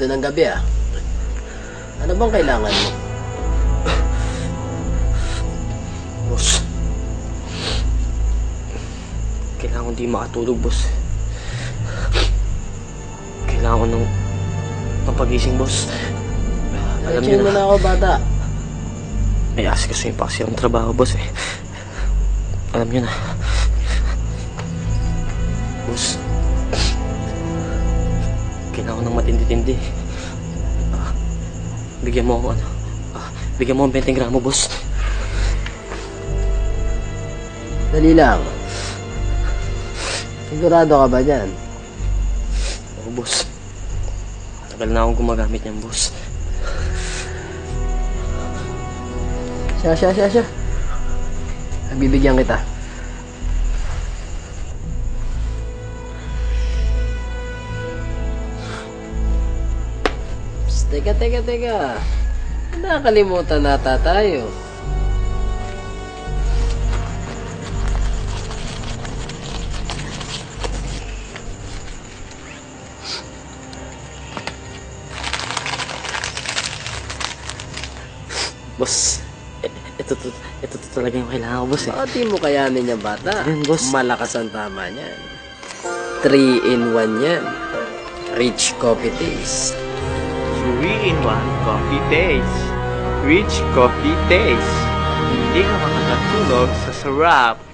pasado ng gabi ah. Ano bang kailangan mo? Boss. Kailangan ko di makatulog, boss. Kailangan ko ng pampagising, boss. Alam niyo na, na ako, bata. may asikasuhin pa kasi ang trabaho, boss eh. Alam niyo na. Boss. Kailangan ko ng matindi-tindi. Ah, bigyan mo ako ano. Ah, bigyan mo ang 20 gramo, boss. Dali lang. Sigurado ka ba dyan? Oo, boss. Tagal na akong gumagamit niyan, boss. Siya, siya, siya, siya. Bibigyan kita. Teka, teka, teka. Nakakalimutan nata tayo. Boss, ito, ito, ito, ito talaga yung kailangan ko, boss eh. Bakit mo kayanin yan, bata? Yan, boss. Malakas ang tama niyan. 3 in 1 yan. Rich coffee taste. 3-in-1 coffee taste. Rich coffee taste. Hindi ka makakatulog sa sarap